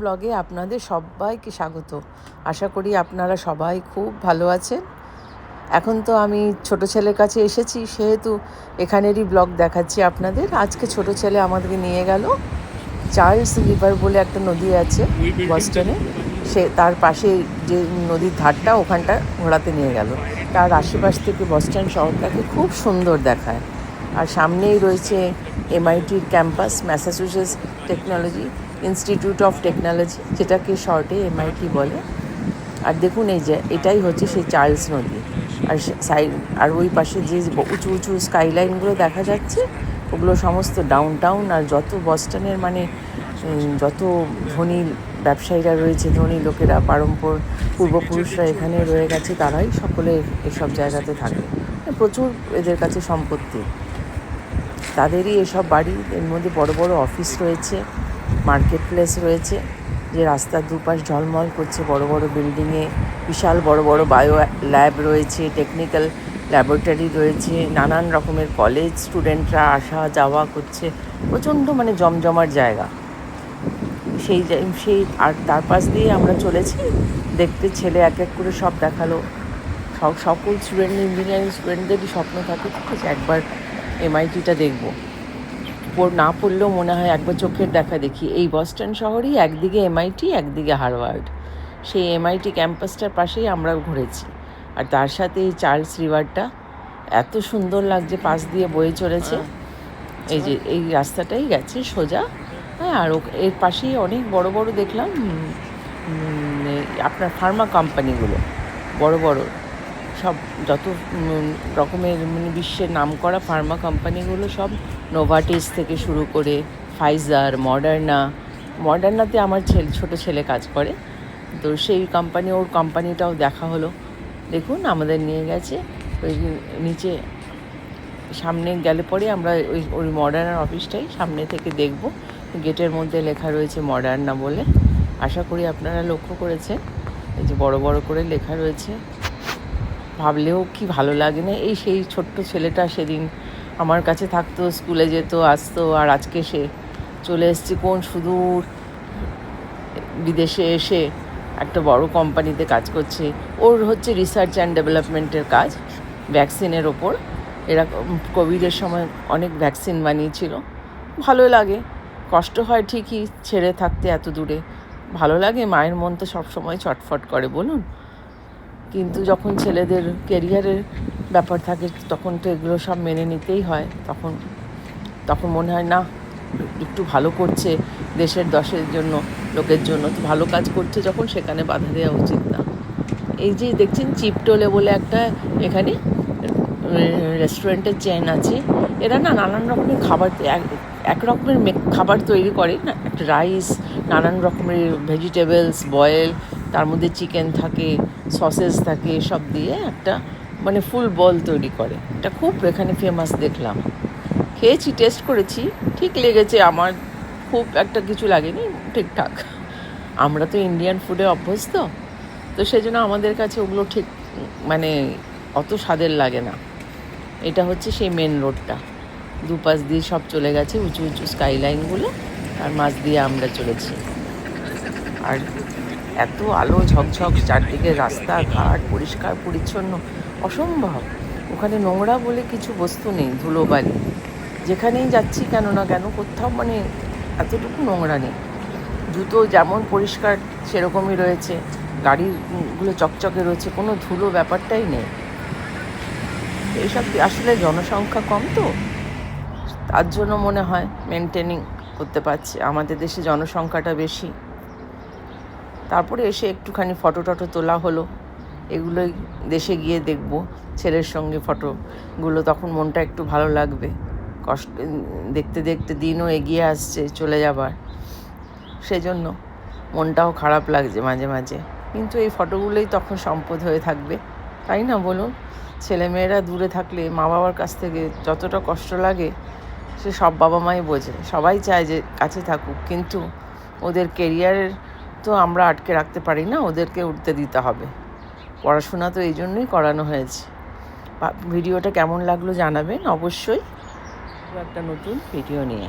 ব্লগে আপনাদের সবাইকে স্বাগত। আশা করি আপনারা সবাই খুব ভালো আছেন। এখন তো আমি ছোট ছেলের কাছে এসেছি, সেহেতু এখানেরই ব্লগ দেখাচ্ছি আপনাদের। আজকে ছোট ছেলে আমাদেরকে নিয়ে গেল চার্লস রিভার বলে একটা নদী আছে বস্টনে। সে তার পাশে যে নদীর ধারটা ওখানটা ঘোরাতে নিয়ে গেল। তার আশেপাশ থেকে বস্টন শহরটাকে খুব সুন্দর দেখায়। আর সামনেই রয়েছে এমআইটির campus, Massachusetts technology institute of technology যেটাকে শর্টে এমআইটি বলে। আর দেখুন এই যে, এটাই হচ্ছে সেই চার্লস নদী। আর সাইড আর ওই পাশে যে উঁচু উঁচু স্কাইলাইনগুলো দেখা যাচ্ছে, ওগুলো সমস্ত ডাউন টাউন আর যত বস্টনের মানে যত ধনী ব্যবসায়ীরা রয়েছে, ধনী লোকেরা, পারম্পর পূর্বপুরুষরা এখানে রয়ে গেছে, তারাই সকলে এসব জায়গাতে থাকে। প্রচুর এদের কাছে সম্পত্তি। তাদেরই এসব বাড়ি, এর মধ্যে বড় বড় অফিস রয়েছে মার্কেট প্লেস রয়েছে, যে রাস্তার দুপাশ ঝলমল করছে, বড় বড় বিল্ডিংয়ে বিশাল বড় বড় বায়ো ল্যাব রয়েছে টেকনিক্যাল ল্যাবরেটরি রয়েছে, নানান রকমের কলেজ স্টুডেন্টরা আসা যাওয়া করছে, প্রচণ্ড মানে জমজমার জায়গা। সেই সেই, আর তার পাশ দিয়ে আমরা চলেছি, দেখতে ছেলে এক এক করে সব দেখাল। সব, সকল স্টুডেন্ট ইঞ্জিনিয়ারিং স্টুডেন্টদেরই স্বপ্ন থাকে, ঠিক আছে, একবার এমআইটিটা দেখব। না পড়লেও মনে হয় একবার চোখের দেখা দেখি। এই বস্টন শহরেই একদিকে এমআইটি একদিকে হারওয়ার্ড সেই এমআইটি ক্যাম্পাসটার পাশেই আমরা ঘুরেছি। আর তার সাথে এই চার্লস রিভারটা এত সুন্দর লাগছে পাশ দিয়ে বয়ে চলেছে। এই যে এই রাস্তাটাই গেছে সোজা। হ্যাঁ আর ও- এর পাশেই অনেক বড় বড় দেখলাম আপনার ফার্মা কোম্পানিগুলো। বড় বড়। সব যত রকমের মানে বিশ্বের নাম করা ফার্মা কোম্পানিগুলো সব নোভাটিস থেকে শুরু করে ফাইজার মডার্না মডার্নাতে আমার ছেলে, ছোটো ছেলে কাজ করে। তো সেই কোম্পানি ওর কোম্পানিটাও দেখা হলো। দেখুন, আমাদের নিয়ে গেছে, ওই নিচে সামনে গেলে পরে আমরা ওই ওই মডার্নার অফিসটাই সামনে থেকে দেখব। গেটের মধ্যে লেখা রয়েছে মডার্না বলে। আশা করি আপনারা লক্ষ্য করেছেন। এই যে বড় বড় করে লেখা রয়েছে। ভাবলেও কি ভালো লাগে না। এই সেই ছোট্ট ছেলেটা সেদিন আমার কাছে থাকতো, স্কুলে যেত, আসতো আর আজকে সে চলে এসছে কোন সুদূর বিদেশে এসে একটা বড় কোম্পানিতে কাজ করছে। ওর হচ্ছে রিসার্চ অ্যান্ড ডেভেলপমেন্টের কাজ ভ্যাকসিনের ওপর। এরকম কোভিডের সময় অনেক ভ্যাকসিন বানিয়েছিল। ভালো লাগে। কষ্ট হয় ঠিকই ছেড়ে থাকতে এত দূরে। ভালো লাগে, মায়ের মন তো সবসময় চটফট করে, বলুন? কিন্তু যখন ছেলেদের কেরিয়ারের ব্যাপার থাকে, তখন তো এগুলো সব মেনে নিতেই হয়। তখন তখন মনে হয়, না, একটু ভালো করছে দেশের দশের জন্য, লোকের জন্য। তো ভালো কাজ করছে যখন, সেখানে বাধা দেওয়া উচিত না। এই যে দেখছেন, চিপটোলে বলে একটা এখানে রেস্টুরেন্টের চেন আছে। এরা না নানান রকমের খাবার, এক- রকমের খাবার তৈরি করে, না? একটা রাইস নানান রকমের ভেজিটেবলস বয়েল তার মধ্যে চিকেন থাকে সসেস থাকে, সব দিয়ে একটা মানে ফুল বল তৈরি করে। এটা খুব এখানে ফেমাস দেখলাম। খেয়েছি টেস্ট করেছি, ঠিক লেগেছে। আমার খুব একটা কিছু লাগেনি, ঠিকঠাক। আমরা তো ইন্ডিয়ান ফুডে অভ্যস্ত, তো সেই জন্য আমাদের কাছে ওগুলো ঠিক মানে অত স্বাদের লাগে না। এটা হচ্ছে সেই মেন রোডটা দুপাশ দিয়ে সব চলে গেছে, উঁচু উঁচু স্কাইলাইনগুলো আর মাঝ দিয়ে আমরা চলেছি। আর এত আলো ঝকঝক, চারদিকে রাস্তা, ঘাট, পরিষ্কার, পরিচ্ছন্ন, অসম্ভব। ওখানে নোংরা বলে কিছু বস্তু নেই, ধুলোবালি। যেখানেই যাচ্ছি কেন না কেন, কোথাও মানে এতটুকু নোংরা নেই। জুতো যেমন পরিষ্কার সেরকমই রয়েছে, গাড়িগুলো চকচকে রয়েছে, কোনো ধুলো ব্যাপারটাই নেই। এইসব আসলে জনসংখ্যা কম তো? তার জন্য মনে হয় মেনটেনিং করতে পারছে। আমাদের দেশে জনসংখ্যাটা বেশি। তারপরে এসে একটুখানি ফটো টটো তোলা হলো। এগুলোই দেশে গিয়ে দেখব, ছেলের সঙ্গে ফটোগুলো তখন মনটা একটু ভালো লাগবে। কষ্ট, দেখতে দেখতে দিনও এগিয়ে আসছে, চলে যাবার। সেজন্য মনটাও খারাপ লাগছে মাঝে মাঝে। কিন্তু এই ফটোগুলোই তখন সম্পদ হয়ে থাকবে। তাই না বলুন? ছেলেমেয়েরা দূরে থাকলে মা বাবার কাছ থেকে যতটা কষ্ট লাগে, সে সব বাবা মাই বোঝে। সবাই চায় যে কাছে থাকুক, কিন্তু ওদের কেরিয়ারের তো আমরা আটকে রাখতে পারি না, ওদেরকে উঠতে দিতে হবে। পড়াশোনা তো এই জন্যই করানো হয়েছে। ভিডিওটা কেমন লাগল জানাবেন অবশ্যই। একটা নতুন ভিডিও নিয়ে।